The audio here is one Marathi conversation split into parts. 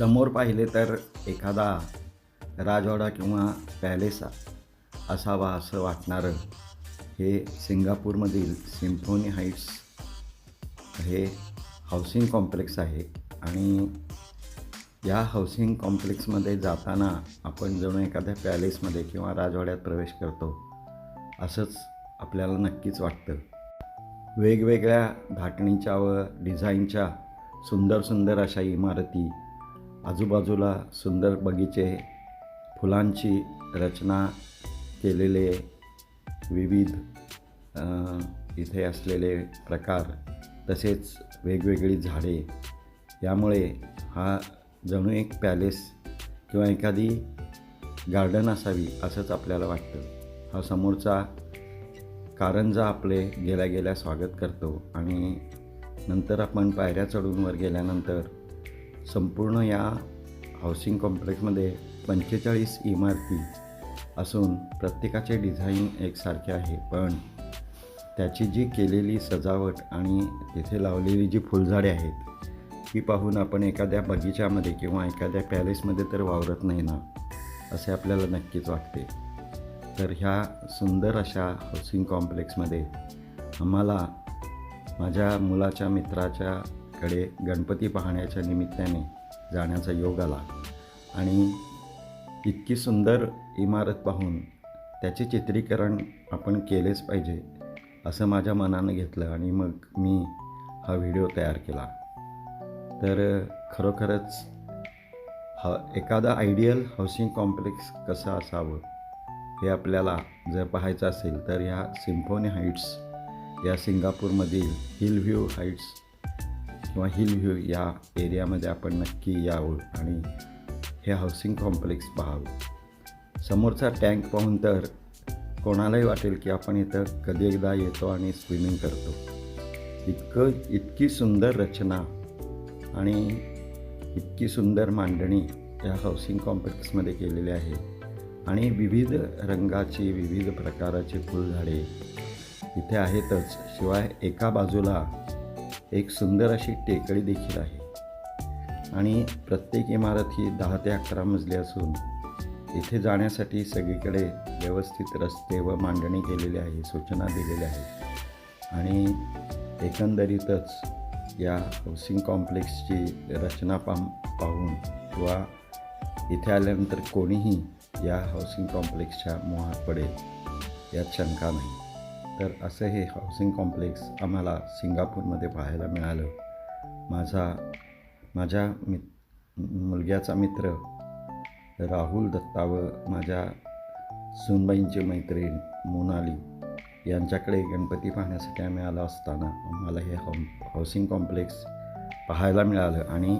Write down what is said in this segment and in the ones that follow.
समोर पाहिले तर एखादा राजवाडा किंवा पॅलेस असावा असं वाटणारं हे सिंगापूरमधील सिम्फोनी हाईट्स हे हाऊसिंग कॉम्प्लेक्स आहे. आणि या हाऊसिंग कॉम्प्लेक्समध्ये जाताना आपण जणू एखाद्या पॅलेसमध्ये किंवा राजवाड्यात प्रवेश करतो असंच आपल्याला नक्कीच वाटतं. वेगवेगळ्या धाटणीच्या व डिझाईनच्या सुंदर सुंदर अशा इमारती आजूबाजूला सुंदर बगीचे फुलांची रचना केलेले विविध इथे असलेले प्रकार तसेच वेगवेगळी झाडे. यामुळे हा जणू एक पॅलेस किंवा एखादी गार्डन असावी असंच आपल्याला वाटतं. हा समोरचा कारंजा आपले गेल्या गेल्या स्वागत करतो आणि नंतर आपण पायऱ्या चढून वर गेल्यानंतर संपूर्ण या हाऊसिंग कॉम्प्लेक्समध्ये पंचेचाळीस इमारती असून प्रत्येकाचे डिझाईन एकसारखे आहे. पण त्याची जी केलेली सजावट आणि तिथे लावलेली जी फुलझाडे आहेत ती पाहून आपण एखाद्या बगीच्यामध्ये किंवा एखाद्या पॅलेसमध्ये तर वावरत नाही ना असे आपल्याला नक्कीच वाटते. तर ह्या सुंदर अशा हाऊसिंग कॉम्प्लेक्समध्ये आम्हाला माझ्या मुलाच्या मित्राच्या कडे गणपती पाहण्याच्या निमित्ताने जाण्याचा योग आला. आणि इतकी सुंदर इमारत पाहून त्याचे चित्रीकरण आपण केलेच पाहिजे असं माझ्या मनानं घेतलं आणि मग मी हा व्हिडिओ तयार केला. तर खरोखरच हा एखादा आयडियल हाऊसिंग कॉम्प्लेक्स कसं असावं हे आपल्याला जर पाहायचं असेल तर ह्या सिम्फोनी हाईट्स या सिंगापूरमधील हिल व्ह्यू हाईट्स किंवा हिल व्ह्यू या एरियामध्ये आपण नक्की यावं आणि हे हाऊसिंग कॉम्प्लेक्स पाहावं. समोरचा टँक पाहून तर कोणालाही वाटेल की आपण इथं कधी एकदा येतो आणि स्विमिंग करतो. इतकं इतकी सुंदर रचना आणि इतकी सुंदर मांडणी या हाऊसिंग कॉम्प्लेक्समध्ये केलेली आहे. आणि विविध रंगाची विविध प्रकाराची फुलझाडे इथे आहेतच. शिवाय एका बाजूला एक सुंदर अशी टेकडी देखील आहे. आणि प्रत्येक इमारत ही दहा ते अकरा मजली असून इथे जाण्यासाठी सगळीकडे व्यवस्थित रस्ते व मांडणी केलेली आहे सूचना दिलेल्या आहेत. आणि एकंदरीतच या हाऊसिंग कॉम्प्लेक्सची रचना पा पाहून किंवा इथे आल्यानंतर कोणीही या हाऊसिंग कॉम्प्लेक्सच्या मोहात पडेल यात शंका नाही. तर असं हे हाऊसिंग कॉम्प्लेक्स आम्हाला सिंगापूरमध्ये पाहायला मिळालं. माझा माझ्या मित मुलग्याचा मित्र राहुल दत्ता व माझ्या सुनबाईंची मैत्रीण मोनाली यांच्याकडे गणपती पाहण्यासाठी आम्ही आलो असताना आम्हाला हे हाऊ हाऊसिंग कॉम्प्लेक्स पाहायला मिळालं आणि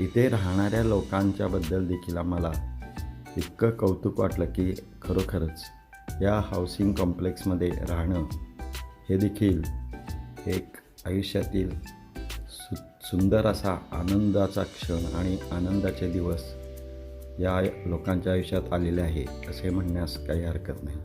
इथे राहणाऱ्या लोकांच्याबद्दल देखील आम्हाला इतकं कौतुक वाटलं की खरोखरच या हाऊसिंग कॉम्प्लेक्समध्ये राहणं हे देखील एक आयुष्यातील सु सुंदर असा आनंदाचा क्षण आणि आनंदाचे दिवस या लोकांच्या आयुष्यात आलेले आहे असे म्हणण्यास काही हरकत नाही.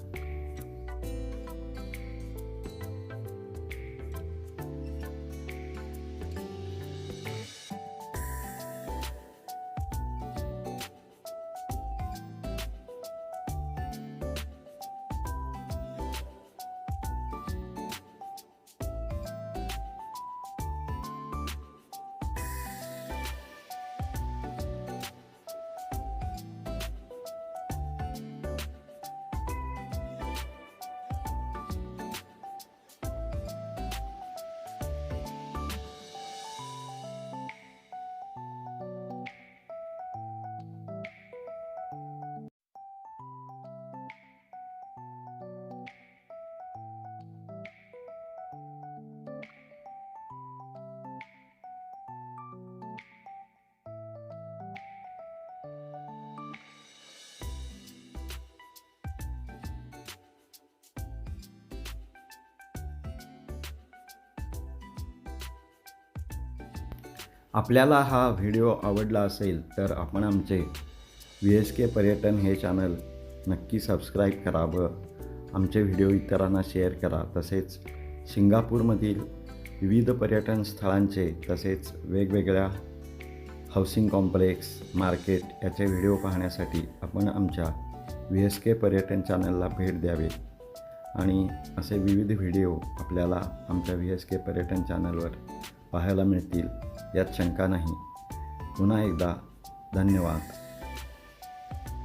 आपल्याला हा व्हिडिओ आवडला असेल तर आपण आमचे व्ही एस के पर्यटन हे चॅनल नक्की सबस्क्राईब करावं आमचे व्हिडिओ इतरांना शेअर करा. तसेच सिंगापूरमधील विविध पर्यटन स्थळांचे तसेच वेगवेगळ्या हाऊसिंग कॉम्प्लेक्स मार्केट याचे व्हिडिओ पाहण्यासाठी आपण आमच्या व्ही एस के पर्यटन चॅनलला भेट द्यावे. आणि असे विविध व्हिडिओ आपल्याला आमच्या व्ही एस के पर्यटन चॅनलवर पाहायला मिळतील यात शंका नाही. पुन्हा एकदा धन्यवाद.